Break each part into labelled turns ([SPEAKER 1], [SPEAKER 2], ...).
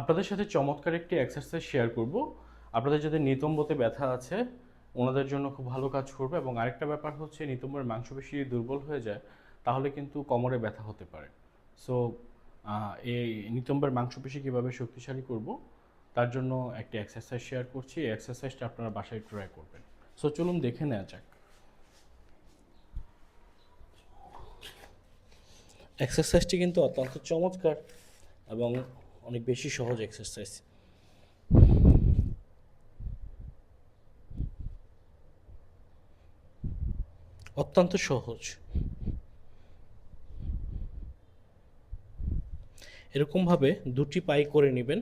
[SPEAKER 1] আপনাদের সাথে চমৎকার একটি এক্সারসাইজ শেয়ার করব। আপনাদের যাদের নিতম্বতে ব্যথা আছে, ওনাদের জন্য খুব ভালো কাজ করবে এবং আরেকটা ব্যাপার হচ্ছে, নিতম্বের মাংসপেশি দুর্বল হয়ে যায়, তাহলে কিন্তু কোমরে ব্যথা হতে পারে। সো এই নিতম্বের মাংসপেশি কীভাবে শক্তিশালী করব, তার জন্য একটি এক্সারসাইজ শেয়ার করছি। এই এক্সারসাইজটা আপনারা বাসায় ট্রাই করবেন। সো চলুন দেখে নেওয়া যাক। এক্সারসাইজটি কিন্তু অত্যন্ত চমৎকার এবং অনেক বেশি সহজ এক্সারসাইজ অত্যন্ত সহজ। এরকমভাবে দুটি পাই করে নেবেন।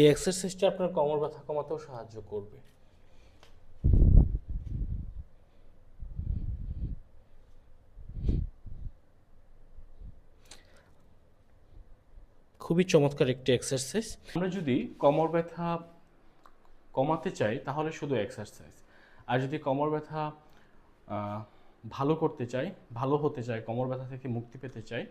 [SPEAKER 1] এই এক্সারসাইজটা আপনার কোমর ব্যথা কমাতেও সাহায্য করবে। খুবই চমৎকার একটি এক্সারসাইজ আমরা যদি কোমর ব্যথা কমাতে চাই, তাহলে শুধু এক্সারসাইজ আর যদি কোমর ব্যথা ভালো করতে চাই, ভালো হতে চাই, কোমর ব্যথা থেকে মুক্তি পেতে চাই,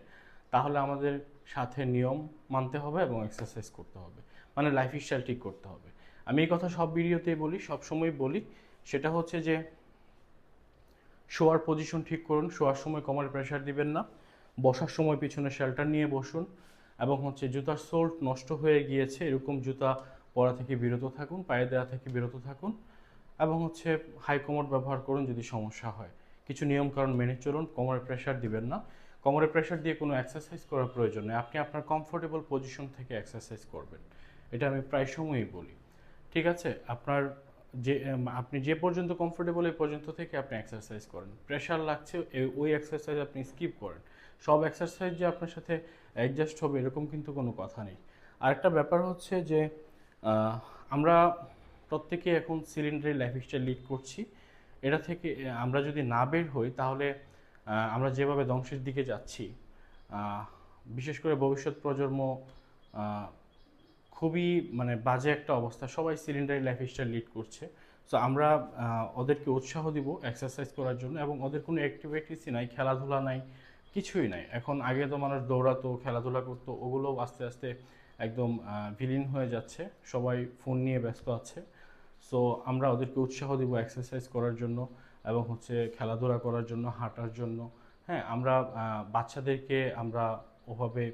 [SPEAKER 1] তাহলে আমাদের সাথে নিয়ম মানতে হবে এবং এক্সারসাইজ করতে হবে। মানে লাইফ স্টাইল ঠিক করতে হবে। আমি এই কথা সব ভিডিওতেই বলি, সব সময় বলি। সেটা হচ্ছে যে, শোয়ার পজিশন ঠিক করুন, শোয়ার সময় কোমরে প্রেশার দিবেন না। বসার সময় পিছনে শেল্টার নিয়ে বসুন এবং হচ্ছে জুতার সোল্ট নষ্ট হয়ে গিয়েছে, এরকম জুতা পরা থেকে বিরত থাকুন, পায়ে দেওয়া থেকে বিরত থাকুন এবং হচ্ছে হাই কোমর ব্যবহার করুন যদি সমস্যা হয়। কিছু নিয়মকানুন মেনে চলুন, কোমরে প্রেশার দিবেন না। কোমরে প্রেশার দিয়ে কোনো এক্সারসাইজ করার প্রয়োজন নেই। আপনি আপনার কমফোর্টেবল পজিশন থেকে এক্সারসাইজ করবেন। এটা আমি প্রায় সময়ই বলি। ঠিক আছে? আপনার যে আপনি যে পর্যন্ত কমফোর্টেবল এই পর্যন্ত থেকে আপনি এক্সারসাইজ করেন। প্রেশার লাগছে ওই এক্সারসাইজ আপনি স্কিপ করেন। সব এক্সারসাইজ যে আপনার সাথে অ্যাডজাস্ট হবে এরকম কিন্তু কোনো কথা নেই। আরেকটা ব্যাপার হচ্ছে যে আমরা প্রত্যেকে এখন সিলিন্ডারের লাইফস্টাইল লিড করছি। এটা থেকে আমরা যদি না বের হই তাহলে আমরা যেভাবে ধ্বংসের দিকে যাচ্ছি বিশেষ করে ভবিষ্যৎ প্রজন্ম খুবই মানে বাজে একটা অবস্থা। সবাই সিলিন্ডারি লাইফস্টাইল লিড করছে। সো আমরা ওদেরকে উৎসাহ দিব এক্সারসাইজ করার জন্য এবং ওদের কোনো অ্যাক্টিভিটিসই নাই, খেলাধুলা নাই, কিছুই নাই। এখন আগে তো মানুষ দৌড়াতো, খেলাধুলা করতো ওগুলো আস্তে আস্তে একদম বিলীন হয়ে যাচ্ছে। সবাই ফোন নিয়ে ব্যস্ত আছে। সো আমরা ওদেরকে উৎসাহ দিব এক্সারসাইজ করার জন্য এবং হচ্ছে খেলাধুলা করার জন্য, হাঁটার জন্য। হ্যাঁ আমরা বাচ্চাদেরকে আমরা ওভাবে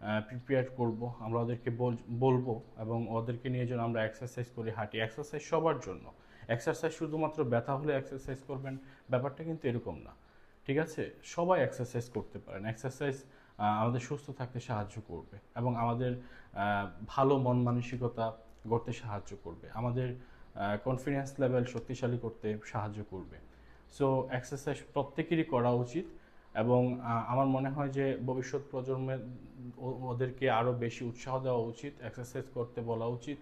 [SPEAKER 1] প্রিপেয়ার করব, আমরা ওদেরকে বল- বলব এবং ওদেরকে নিয়ে যেন আমরা এক্সারসাইজ করি হাঁটি। এক্সারসাইজ সবার জন্য। এক্সারসাইজ শুধুমাত্র ব্যথা হলে এক্সারসাইজ করবেন, ব্যাপারটা কিন্তু এরকম না। ঠিক আছে? সবাই এক্সারসাইজ করতে পারেন। এক্সারসাইজ আমাদের সুস্থ থাকতে সাহায্য করবে এবং আমাদের ভালো মন মানসিকতা গড়তে সাহায্য করবে। আমাদের কনফিডেন্স লেভেল শক্তিশালী করতে সাহায্য করবে। সো এক্সারসাইজ প্রত্যেকেরই করা উচিত। এবং আমার মনে হয় যে ভবিষ্যৎ প্রজন্মের ওদেরকে আরও বেশি উৎসাহ দেওয়া উচিত এক্সারসাইজ করতে বলা উচিত।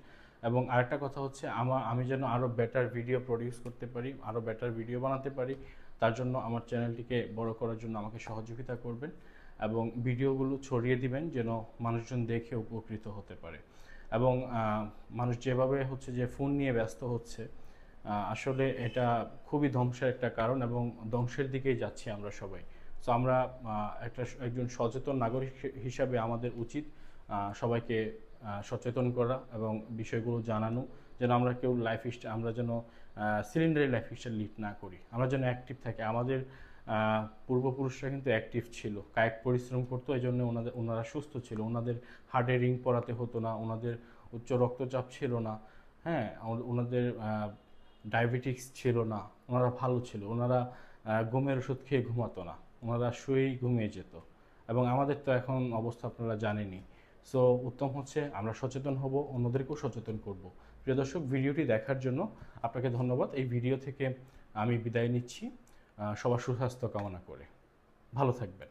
[SPEAKER 1] এবং আরেকটা কথা হচ্ছে আমার আমি যেন আরও বেটার ভিডিও প্রডিউস করতে পারি আরও বেটার ভিডিও বানাতে পারি, তার জন্য আমার চ্যানেলটিকে বড় করার জন্য আমাকে সহযোগিতা করবেন এবং ভিডিওগুলো ছড়িয়ে দিবেন যেন মানুষজন দেখে উপকৃত হতে পারে। এবং মানুষ যেভাবে হচ্ছে যে ফোন নিয়ে ব্যস্ত হচ্ছে আসলে এটা খুবই ধ্বংসের একটা কারণ এবং ধ্বংসের দিকেই যাচ্ছি আমরা সবাই। সো আমরা একটা একজন সচেতন নাগরিক হিসাবে আমাদের উচিত সবাইকে সচেতন করা এবং বিষয়গুলো জানানো যেন আমরা কেউ লাইফ স্টাইল আমরা যেন সিলিন্ডারি লাইফ স্টাইল লিড না করি। আমরা যেন অ্যাক্টিভ থাকি। আমাদের পূর্বপুরুষরা কিন্তু অ্যাক্টিভ ছিল। কায়িক পরিশ্রম করতো এই জন্য ওনাদের, ওনারা সুস্থ ছিল। ওনাদের হার্টে রিং পরাতে হতো না, ওনাদের উচ্চ রক্তচাপ ছিল না হ্যাঁ ওনাদের ডায়াবেটিক্স ছিল না, ওনারা ভালো ছিল। ওনারা ঘুমের ওষুধ খেয়ে ঘুমাতো না। ওনারা শুয়েই ঘুমিয়ে যেত। এবং আমাদের তো এখন অবস্থা আপনারা জানেনি সো উত্তম হচ্ছে আমরা সচেতন হব, অন্যদেরকেও সচেতন করব। প্রিয় দর্শক, ভিডিওটি দেখার জন্য আপনাকে ধন্যবাদ। এই ভিডিও থেকে আমি বিদায় নিচ্ছি। সবার সুস্বাস্থ্য কামনা করে। ভালো থাকবেন।